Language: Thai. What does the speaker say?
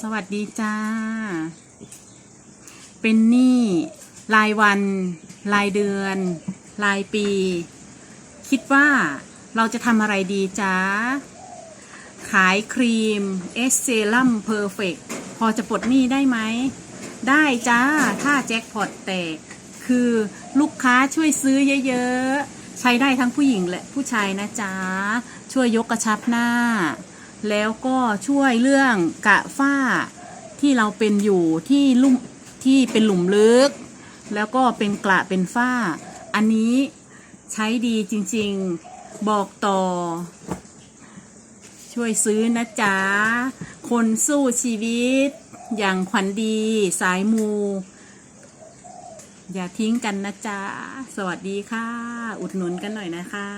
สวัสดีจ้า เป็นหนี้รายวัน รายเดือน รายปี คิดว่าเราจะทำอะไรดีจ้า ขายครีมเอสเซรั่มเพอร์เฟกพอจะปลดหนี้ได้ไหม ได้จ้า ถ้าแจ็คพอตแตก คือลูกค้าช่วยซื้อเยอะๆ ใช้ได้ทั้งผู้หญิงและผู้ชายนะจ๊ะช่วยยกกระชับหน้า แล้วก็ช่วยเรื่องกระฝ้าที่เราเป็นอยู่ที่ลุ่มที่เป็นหลุมลึก แล้วก็เป็นกระเป็นฝ้า อันนี้ใช้ดีจริงๆบอกต่อ ช่วยซื้อนะจ๊ะ คนสู้ชีวิต อย่างขวัญดี สายมู อย่าทิ้งกันนะจ๊ะ สวัสดีค่ะ อุดหนุนกันหน่อยนะคะ